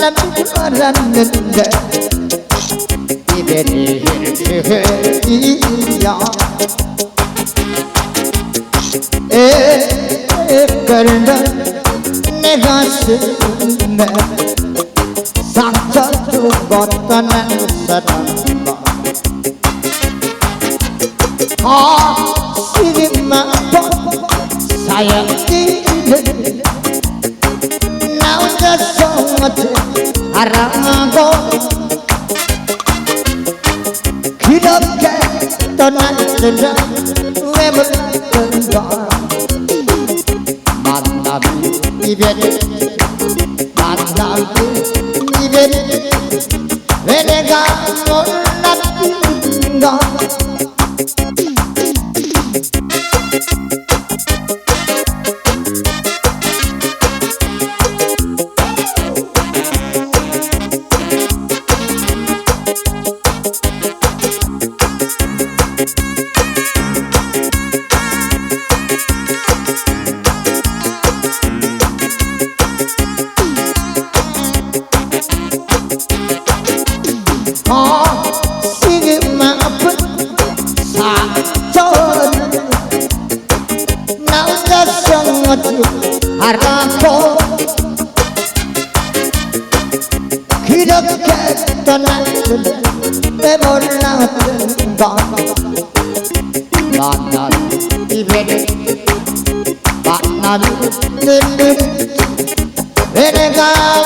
Lambı karanında Gideri ya Ee, karına ne gasime Sancalı vatanın saranda Ha, sinim ben sayın değilim আছে আর গো ক্ষীরকে তো নাচরা বান্ধবী even বান্ধবী even মধু আর রাখো। ক্ষীরক্ষে তলায় প্রেমর নাথ গান।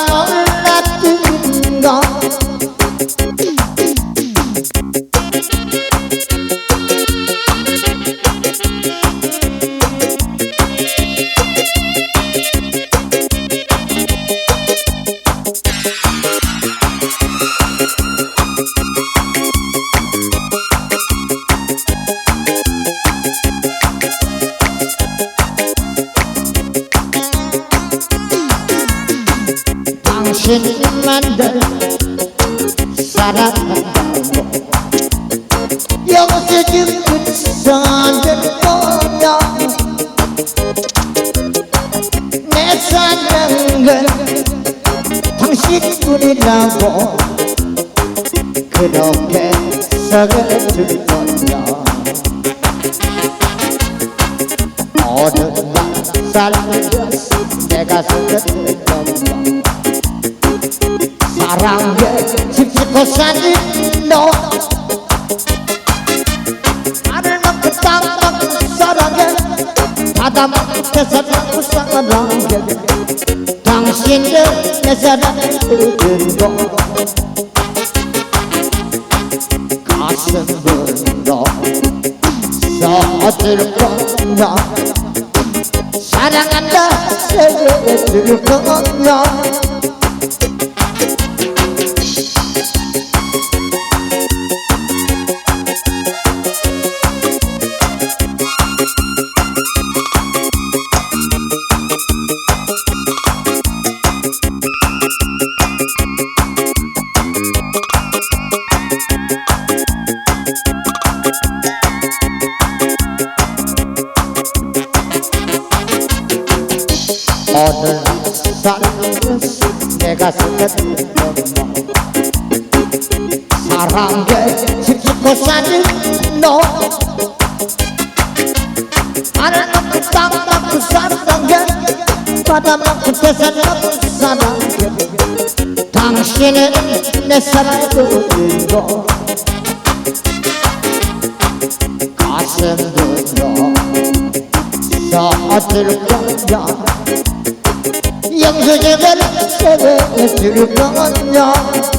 당신만들 사랑한다고 영세증 끝선을 보며 내 사랑은 당신뿐이라고 그렇게 썩어줄 거냐? 어느 날 살면서 내가 썩어줄 거냐 사랑에 집집고 사는 너 나를 놓고 땅 놓고 사랑해 바다 밑에서 놓고 사랑해 당신은 내 사랑을 들고 가슴으로 써들 거냐 사랑한다 세줄 거냐 오 사랑에 집집고 사는 너 하늘 놓고 땅 놓고 사랑해 바다 놓고 태산 놓고 사랑해 당신은 내 사랑을 들고 가슴으로 써줄 거냐 영수증을 써줄 거냐